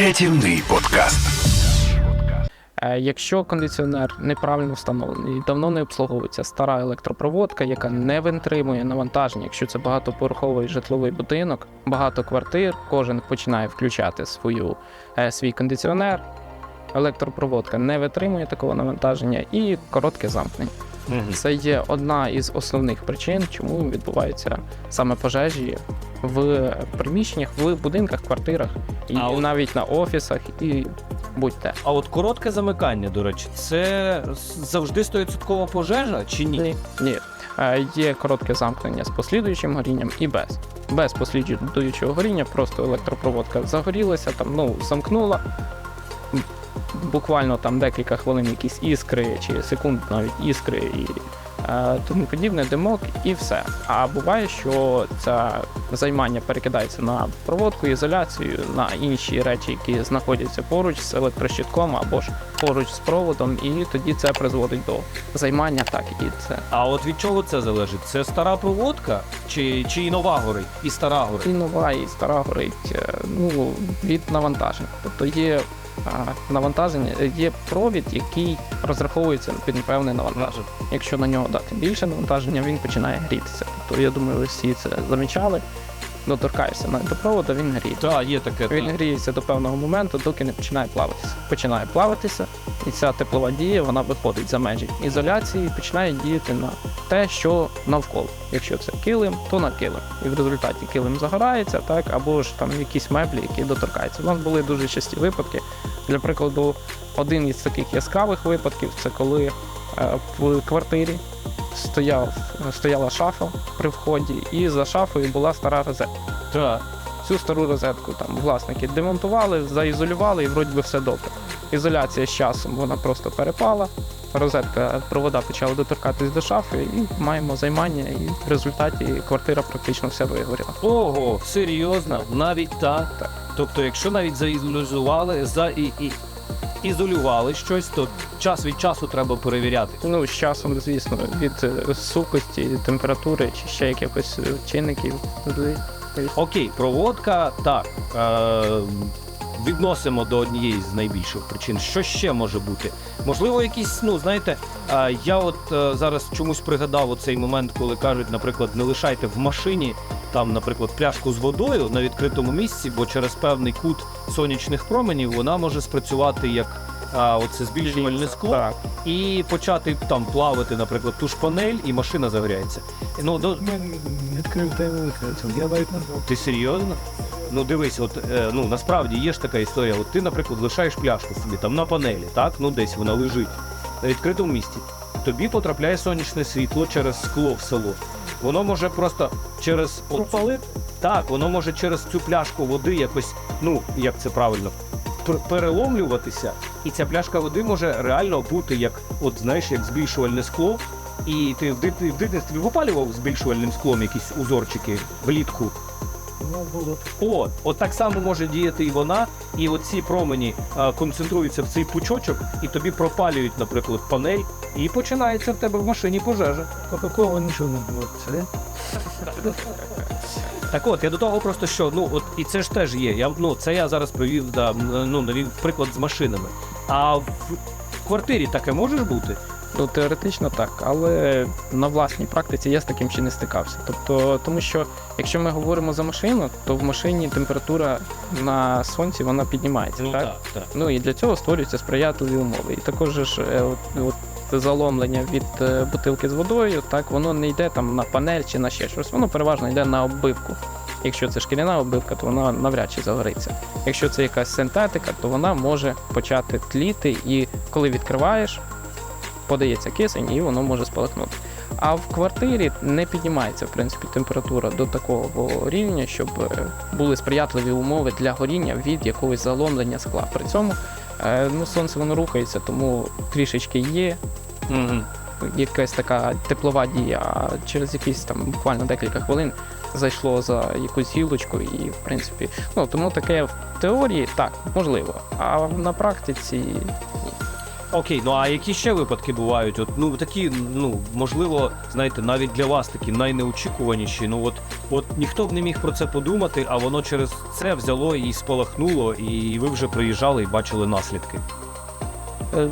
Рятівний подкаст. Е, Якщо кондиціонер неправильно встановлений давно не обслуговується стара електропроводка, яка не витримує навантаження, якщо це багатоповерховий житловий будинок, багато квартир, кожен починає включати свою, е, свій кондиціонер. Електропроводка не витримує такого навантаження і коротке замкнення. Це є одна із основних причин, чому відбуваються саме пожежі в приміщеннях, в будинках, квартирах, і А от- навіть на офісах, і будь-де. А от коротке замикання, до речі, це завжди 100% пожежа чи ні? Ні. Ні. Е, Є коротке замкнення з послідуючим горінням і без. Без послідуючого горіння, просто електропроводка загорілася, там, ну, замкнула. Буквально там декілька хвилин якісь іскри, чи секунд навіть іскри і е, тому подібне, димок і все. А буває, що це займання перекидається на проводку, ізоляцію, на інші речі, які знаходяться поруч з електрощитком або ж поруч з проводом, і тоді це призводить до займання, так і це А от від чого це залежить? Це стара проводка чи, чи і нова горить, і стара горить? і нова, і стара горить е, ну, від навантажень. Тобто є навантаження, є провід, який розраховується під певне навантаження. Якщо на нього дати більше навантаження, він починає грітися. Тобто я думаю, ви всі це замічали. Доторкаєшся навіть до проводу, він гріє. Так, є таке. Він так. гріється до певного моменту, доки не починає плаватися. Починає плаватися, і ця теплова дія вона виходить за межі ізоляції і починає діяти на те, що навколо. Якщо це килим, то на килим. І в результаті килим загорається, так, або ж там якісь меблі, які доторкаються. У нас були дуже часті випадки. Для прикладу, один із таких яскравих випадків це коли е, в квартирі стояв, стояла шафа при вході, і за шафою була стара розетка Так. цю стару розетку там власники демонтували, заізолювали і вроді би все добре. Ізоляція з часом вона просто перепала. Розетка провода почала доторкатись до шафи, і маємо займання, і в результаті квартира практично вся вигоріла. Ого, серйозно, навіть так. Так. Тобто, якщо навіть заізолювали, за і, і ізолювали щось, то час від часу треба перевіряти. Ну, з часом, звісно, від е, сухості, температури чи ще якихось чинників. Окей, проводка, так. Е, відносимо до однієї з найбільших причин. Що ще може бути? Можливо, якісь, ну знаєте, е, я от е, зараз чомусь пригадав оцей момент, коли кажуть, наприклад, не лишайте в машині там, наприклад, пляшку з водою на відкритому місці, бо через певний кут сонячних променів вона може спрацювати як а, оце збільшувальне скло Так. і почати там плавати, наприклад, ту ж панель, і машина загоряється. Ну, до, Відкрив я навіть не ти серйозно? Ну дивись, от е, ну насправді є ж така історія. От ти, наприклад, лишаєш пляшку собі там на панелі, так? Ну десь вона лежить на відкритому місці. Тобі потрапляє сонячне світло через скло в село. Воно може просто через пропалити. так, воно може через цю пляшку води якось, ну як це правильно, пер- переломлюватися, і ця пляшка води може реально бути як, от знаєш, як збільшувальне скло. І ти в дитинстві випалював збільшувальним склом якісь узорчики влітку. Воно було О, от так само може діяти і вона, і оці промені а, концентруються в цей пучочок, і тобі пропалюють, наприклад, панель, і починається в тебе в машині пожежа. такого нічого не було. Це Так от, я до того просто що, ну от і це ж теж є. Я ну це я зараз привів да, ну, навів приклад з машинами. А в квартирі таке може бути? Ну, теоретично так, але на власній практиці я з таким ще не стикався. Тобто, тому що якщо ми говоримо за машину, то в машині температура на сонці вона піднімається. так? так. Ну і для цього створюються сприятливі умови. І також ж е, от, от заломлення від е, бутилки з водою, так воно не йде там на панель чи на ще щось, воно переважно йде на оббивку. Якщо це шкіряна оббивка, то вона навряд чи загориться. Якщо це якась синтетика, то вона може почати тліти, і коли відкриваєш, подається кисень, і воно може спалахнути. А в квартирі не піднімається в принципі температура до такого рівня, щоб е, були сприятливі умови для горіння від якогось заломлення скла. При цьому е, ну, сонце воно рухається, тому трішечки є Угу. якась така теплова дія, а через якісь там буквально декілька хвилин зайшло за якусь гілочку, і в принципі, ну тому таке в теорії так можливо, а на практиці ні. Окей, ну а які ще випадки бувають? От ну такі, ну можливо, знаєте, навіть для вас такі найнеочікуваніші. Ну от, от ніхто б не міг про це подумати, а воно через це взяло і спалахнуло, і ви вже приїжджали і бачили наслідки. Е,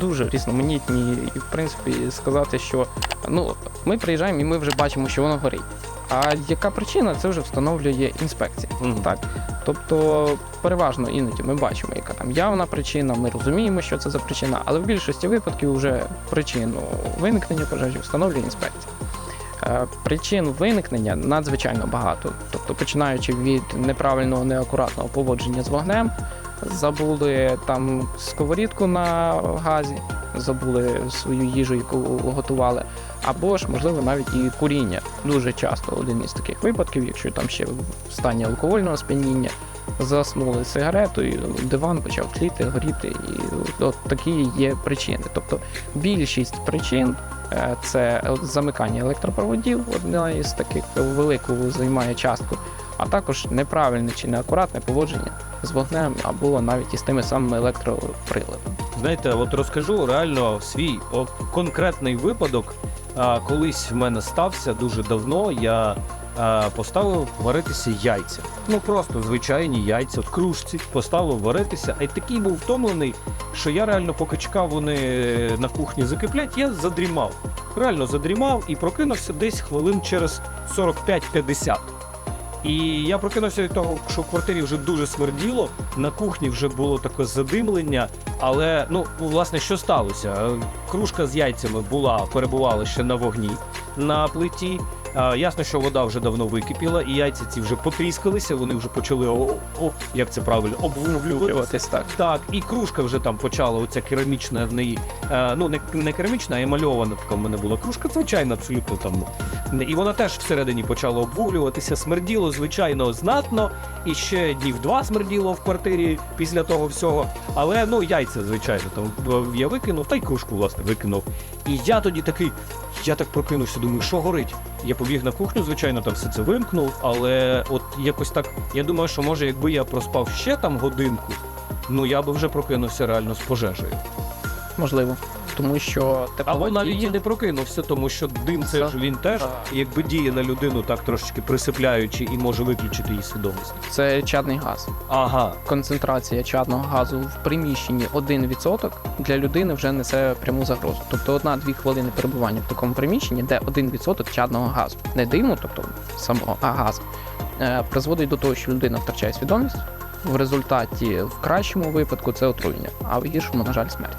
Дуже різноманітні, і в принципі сказати, що ну ми приїжджаємо і ми вже бачимо, що воно горить. А яка причина, це вже встановлює інспекція. Мгм. Так. Тобто, переважно іноді ми бачимо, яка там явна причина, ми розуміємо, що це за причина, але в більшості випадків вже причину виникнення пожежі встановлює інспекція. Е, Причин виникнення надзвичайно багато. Тобто, починаючи від неправильного, неакуратного поводження з вогнем, забули там сковорідку на газі, забули свою їжу, яку готували, або ж, можливо, навіть і куріння. Дуже часто один із таких випадків, якщо там ще в стані алкогольного сп'яніння, заснули сигаретою, диван почав тліти, горіти, і от такі є причини. Тобто більшість причин е, це замикання електропроводів, одна із таких велику займає частку, а також неправильне чи неакуратне поводження з вогнем або навіть із тими самими електроприладами. Знаєте, от розкажу реально свій о, конкретний випадок. А, колись в мене стався дуже давно. Я а, поставив варитися яйця. Ну просто звичайні яйця в кружці. Поставив варитися, а й такий був втомлений, що я реально, поки чекав, вони на кухні закиплять, я задрімав. Реально задрімав і прокинувся десь хвилин через 45-50. І я прокинувся від того, що в квартирі вже дуже смерділо, на кухні вже було таке задимлення. Але ну власне, що сталося? Кружка з яйцями була, перебувала ще на вогні на плиті. Ясно, що вода вже давно википіла, і яйця ці вже потріскалися, вони вже почали о, о як це правильно, обвуглюватися. Так. Так, і кружка вже там почала, оця керамічна в неї. Е, ну, не, не керамічна, а емальована така в мене була кружка, звичайно, абсолютно там. І вона теж всередині почала обвуглюватися, смерділо, звичайно, знатно. І ще днів два смерділо в квартирі після того всього. Але ну, яйця, звичайно, там я викинув, та й кружку, власне, викинув. І я тоді такий. Я так прокинувся, думаю, що горить. Я побіг на кухню, звичайно, там все це вимкнув, але от якось так. Я думаю, що може, якби я проспав ще там годинку, ну я би вже прокинувся реально з пожежею. Можливо. Тому що тепла Або навіть і не прокинувся, тому що дим це ж він теж, якби діє на людину так трошечки присипляючи і може виключити її свідомість. це чадний газ. Ага, Концентрація чадного газу в приміщенні 1% для людини вже несе пряму загрозу. Тобто одна-дві хвилини перебування в такому приміщенні, де 1% чадного газу, не диму, тобто самого, а газу, е, призводить до того, що людина втрачає свідомість. В результаті, в кращому випадку, це отруєння, а в гіршому, на жаль, смерть.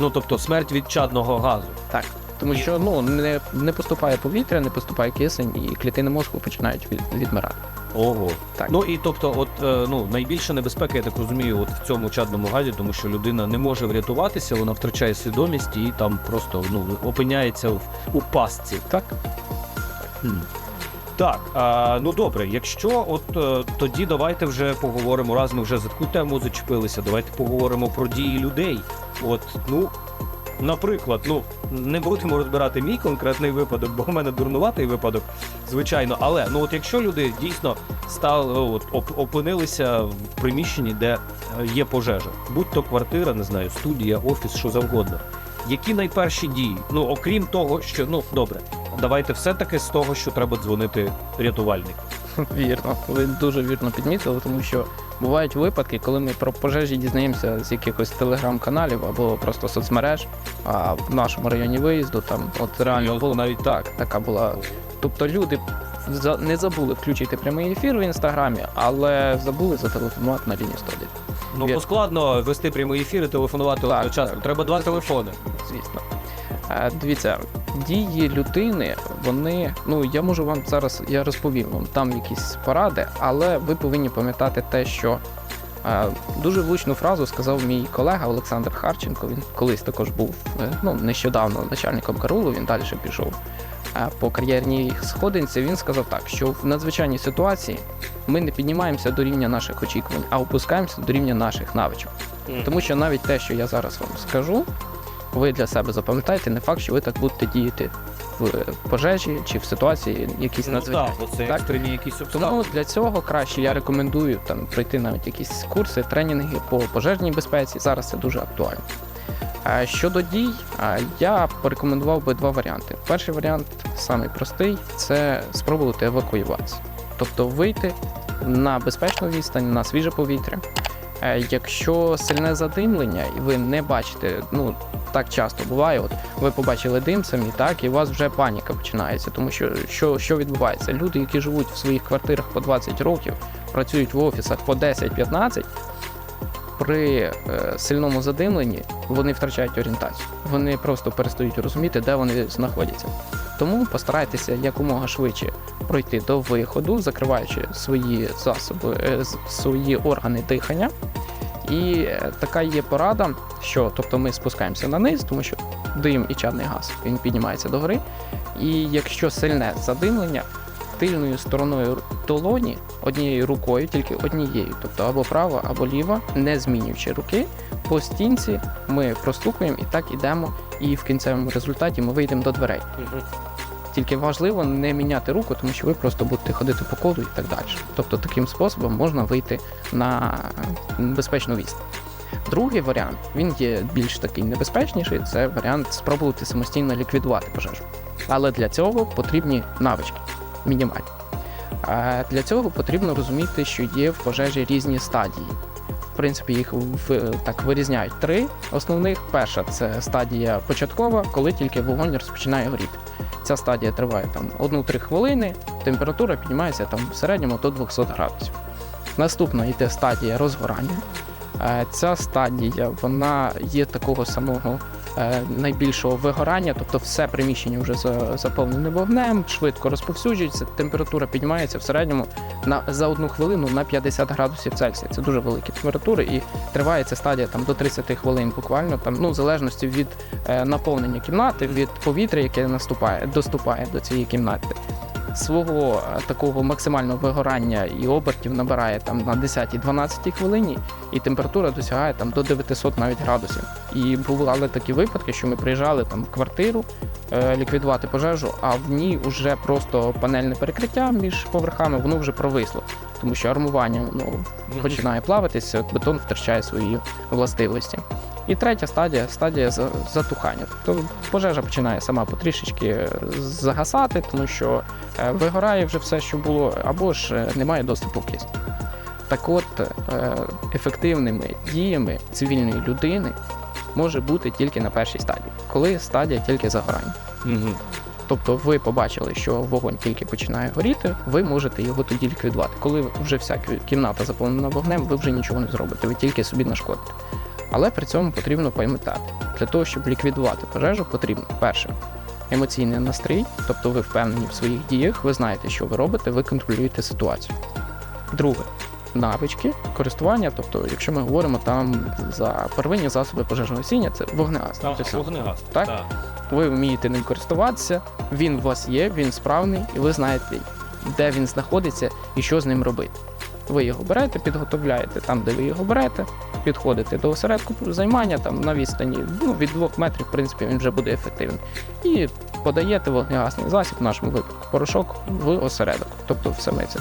Ну тобто смерть від чадного газу. Так. Тому що ну не, не поступає повітря, не поступає кисень, і клітини мозку починають від, відмирати. Ого. Так. Ну і тобто, от е, ну найбільша небезпека, я так розумію, от в цьому чадному газі, тому що людина не може врятуватися, вона втрачає свідомість і там просто ну опиняється в у пастці. Так. Хм. Так, а, ну добре, якщо от е, тоді давайте вже поговоримо, раз ми вже за таку тему зачепилися, давайте поговоримо про дії людей. От, ну, наприклад, ну не будемо розбирати мій конкретний випадок, бо в мене дурнуватий випадок, звичайно. Але ну от якщо люди дійсно стали от, опинилися в приміщенні, де е, є пожежа, будь то квартира, не знаю, студія, офіс, що завгодно. Які найперші дії? Ну окрім того, що ну добре, давайте все-таки з того, що треба дзвонити рятувальнику. Вірно, ви дуже вірно підмітили, тому що бувають випадки, коли ми про пожежі дізнаємося з якихось телеграм-каналів або просто соцмереж. А в нашому районі виїзду там от реально було навіть так, така була. Тобто люди не забули включити прямий ефір в інстаграмі, але забули зателефонувати на лінію 101. Ну бо складно вести прямий ефір і телефонувати Так, одночасно. так. Треба два телефони. звісно. Е, Дивіться, дії людини, вони, ну я можу вам зараз, я розповім вам там якісь поради, але ви повинні пам'ятати те, що е, дуже влучну фразу сказав мій колега Олександр Харченко. Він колись також був е, ну, нещодавно начальником караулу, він далі пішов по кар'єрній сходинці. Він сказав так, що в надзвичайній ситуації ми не піднімаємося до рівня наших очікувань, а опускаємося до рівня наших навичок. Тому що навіть те, що я зараз вам скажу, ви для себе запам'ятаєте, не факт, що ви так будете діяти в пожежі чи в ситуації якісь Ну надзвичайні. так, це Так. екстрені якісь обставини. Тому для цього краще я рекомендую там пройти навіть якісь курси, тренінги по пожежній безпеці. Зараз це дуже актуально. Е, Щодо дій, е, я порекомендував би два варіанти. Перший варіант, самий простий, це спробувати евакуюватися. Тобто вийти на безпечну відстань, на свіже повітря. Е, Якщо сильне задимлення, і ви не бачите, ну так часто буває, от ви побачили дим самі, так, і у вас вже паніка починається, тому що що, що відбувається? Люди, які живуть в своїх квартирах по 20 років, працюють в офісах по 10-15, при е, сильному задимленні вони втрачають орієнтацію. Вони просто перестають розуміти, де вони знаходяться. Тому постарайтеся якомога швидше пройти до виходу, закриваючи свої засоби, е, свої органи дихання. І е, така є порада, що тобто ми спускаємося на низ, тому що дим і чадний газ він піднімається догори. І якщо сильне задимлення, тильною стороною долоні однією рукою, тільки однією, тобто або права, або ліва, не змінюючи руки, по стінці ми простукуємо і так ідемо, і в кінцевому результаті ми вийдемо до дверей. Тільки важливо не міняти руку, тому що ви просто будете ходити по колу і так далі. Тобто таким способом можна вийти на безпечну відстань. Другий варіант, він є більш такий небезпечніший, це варіант спробувати самостійно ліквідувати пожежу. Але для цього потрібні навички мінімальні. Для цього потрібно розуміти, що є в пожежі різні стадії. В принципі, їх так вирізняють три основних. Перша це стадія початкова, коли тільки вогонь розпочинає горіти. Ця стадія триває там 1-3 хвилини, температура піднімається там в середньому до 200 градусів. Наступна йде стадія розгорання. Ця стадія вона є такого самого найбільшого вигорання, тобто все приміщення вже за- заповнене вогнем, швидко розповсюджується, температура піднімається в середньому на за одну хвилину на 50 градусів Цельсія. Це дуже великі температури, і триває ця стадія там до 30 хвилин, буквально там, ну в залежності від е, наповнення кімнати, від повітря, яке наступає, доступає до цієї кімнати. Свого е, такого максимального вигорання і обертів набирає там на 10-12 хвилині, і температура досягає там до 900 навіть градусів. І бували такі випадки, що ми приїжджали там в квартиру е, ліквідувати пожежу, а в ній вже просто панельне перекриття між поверхами, воно вже провисло, тому що армування ну, починає плаватися, бетон втрачає свої властивості. І третя стадія стадія затухання. Тобто пожежа починає сама потрішечки е, загасати, тому що е, вигорає вже все, що було, або ж е, немає доступу в кисню. Так от, ефективними діями цивільної людини може бути тільки на першій стадії, коли стадія тільки загорання. Мгм. Тобто ви побачили, що вогонь тільки починає горіти, ви можете його тоді ліквідувати. Коли вже вся кімната заповнена вогнем, ви вже нічого не зробите, ви тільки собі нашкодите. Але при цьому потрібно пам'ятати, для того, щоб ліквідувати пожежу, потрібно перше емоційний настрій, тобто ви впевнені в своїх діях, ви знаєте, що ви робите, ви контролюєте ситуацію. Друге навички користування, тобто, якщо ми говоримо там за первинні засоби пожежогасіння, це вогнегас. Ага, Тобто, вогнегас. Так? ви вмієте ним користуватися, він у вас є, він справний, і ви знаєте, де він знаходиться і що з ним робити. Ви його берете, підготовляєте там, де ви його берете, підходите до осередку займання, там на відстані ну, від двох метрів, в принципі, він вже буде ефективний. І подаєте вогнегасний засіб, в нашому випадку порошок в осередок, тобто в саме це.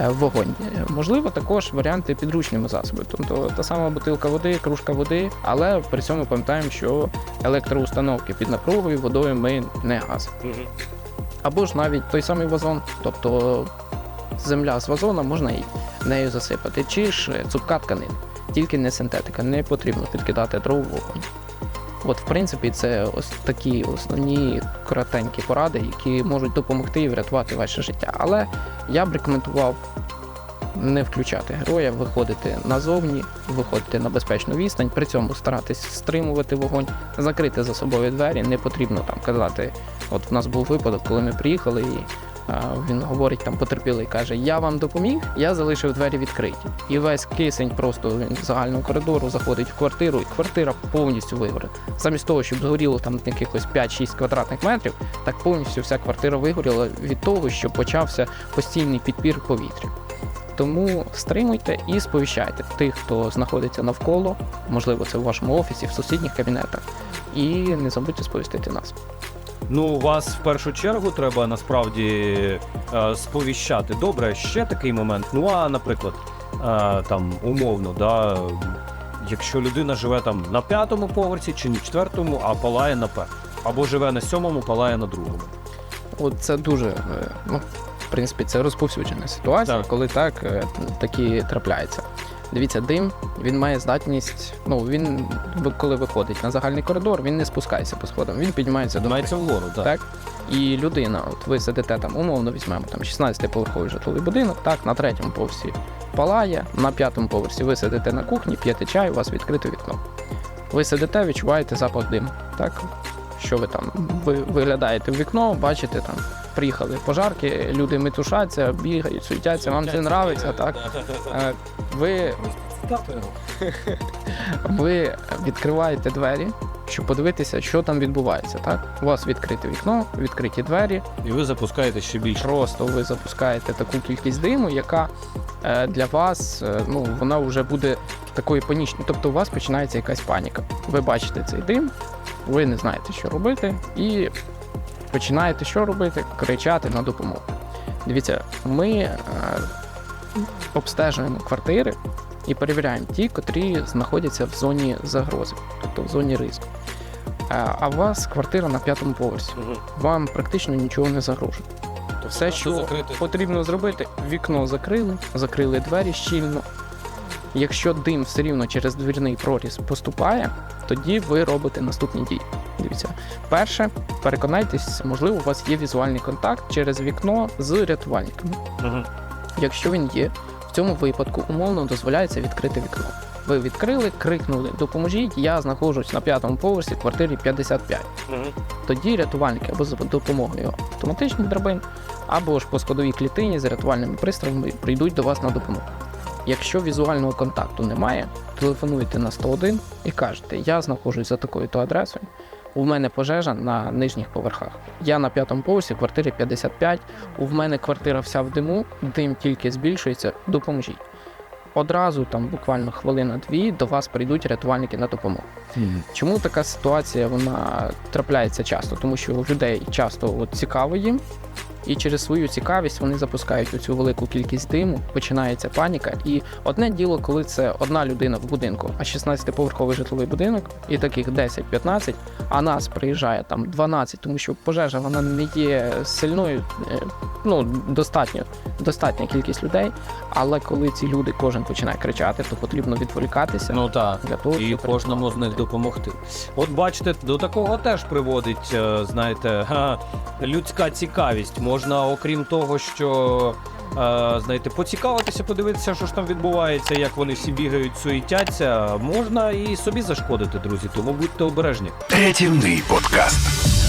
е, Вогонь. Можливо, також варіанти підручними засобами. Тобто та сама бутилка води, кружка води, але при цьому пам'ятаємо, що електроустановки під напругою водою ми не гасимо. Або ж навіть той самий вазон, тобто земля з вазона можна і нею засипати, чи ж цупка тканина, тільки не синтетика, не потрібно підкидати дров в вогонь. От, в принципі, це ось такі основні коротенькі поради, які можуть допомогти і врятувати ваше життя. Але я б рекомендував не включати героя, виходити назовні, виходити на безпечну відстань, при цьому старатись стримувати вогонь, закрити за собою двері. Не потрібно там казати. От в нас був випадок, коли ми приїхали, і а, він говорить там потерпілий, каже: Я вам допоміг, я залишив двері відкриті. І весь кисень просто він загального коридору заходить в квартиру, і квартира повністю вигорить. Замість того, щоб згоріло там якихось 5-6 квадратних метрів, так повністю вся квартира вигоріла від того, що почався постійний підпір повітря. Тому стримуйте і сповіщайте тих, хто знаходиться навколо, можливо, це в вашому офісі, в сусідніх кабінетах, і не забудьте сповістити нас. Ну, вас в першу чергу треба насправді е, сповіщати. Добре, ще такий момент. Ну, а наприклад, е, там умовно, да, якщо людина живе там на п'ятому поверсі чи на четвертому, а палає на першому. Або живе на сьомому, палає на другому. От це дуже, е, ну, принципі, це розповсюджена ситуація, Так. коли так е, такі трапляється. Дивіться, дим він має здатність. Ну він коли виходить на загальний коридор, він не спускається по сходам, він піднімається до Мається вгору, так. так. І людина, от ви сидите там, умовно візьмемо там 16-поверховий житловий будинок, так, на третьому поверсі палає, на п'ятому поверсі ви сидите на кухні, п'єте чай, у вас відкрите вікно. Ви сидите, відчуваєте запах диму, так? Що ви там? Ви виглядаєте в вікно, бачите там, приїхали пожарки, люди метушаться, бігають, суетяться, вам це нравиться, так? Е, Ви ви відкриваєте двері, щоб подивитися, що там відбувається. Так, у вас відкрите вікно, відкриті двері. І ви запускаєте ще більше. Просто ви запускаєте таку кількість диму, яка е, для вас е, ну вона вже буде такою панічною. Тобто у вас починається якась паніка. Ви бачите цей дим, ви не знаєте, що робити, і починаєте що робити? Кричати на допомогу. Дивіться, ми е, обстежуємо квартири і перевіряємо ті, котрі знаходяться в зоні загрози, тобто в зоні ризику. Е, А у вас квартира на п'ятому поверсі. Вам практично нічого не загрожує. Все, що потрібно зробити, вікно закрили, закрили двері щільно. Якщо дим все рівно через двірний проріз поступає, тоді ви робите наступні дії. Дивіться, перше, переконайтесь, можливо, у вас є візуальний контакт через вікно з рятувальниками. Мгм. Якщо він є, в цьому випадку умовно дозволяється відкрити вікно. Ви відкрили, крикнули, допоможіть, я знаходжусь на п'ятому поверсі квартирі 55 тоді рятувальники або за допомогою автоматичних драбин, або ж по сходовій клітині з рятувальними пристроями прийдуть до вас на допомогу. Якщо візуального контакту немає, телефонуєте на 101 і кажете, я знаходжусь за такою-то адресою. У мене пожежа на нижніх поверхах. Я на п'ятому поверсі, квартирі 55. У мене квартира вся в диму, дим тільки збільшується. Допоможіть. Одразу, там буквально хвилина-дві, до вас прийдуть рятувальники на допомогу. Чому така ситуація вона трапляється часто? Тому що у людей часто от цікаво їм, і через свою цікавість вони запускають оцю велику кількість диму, починається паніка. І одне діло, коли це одна людина в будинку, а 16-поверховий житловий будинок, і таких 10-15, а нас приїжджає там 12, тому що пожежа вона не є сильною, е, ну достатньо, достатня кількість людей. Але коли ці люди кожен починає кричати, то потрібно відволікатися Ну так. для того, І кожному з них допомогти. От бачите, до такого теж приводить, е, знаєте, людська цікавість. Можна, окрім того, що е, знаєте, поцікавитися, подивитися, що ж там відбувається, як вони всі бігають, суетяться. Можна і собі зашкодити, друзі. Тому будьте обережні. Третівний подкаст.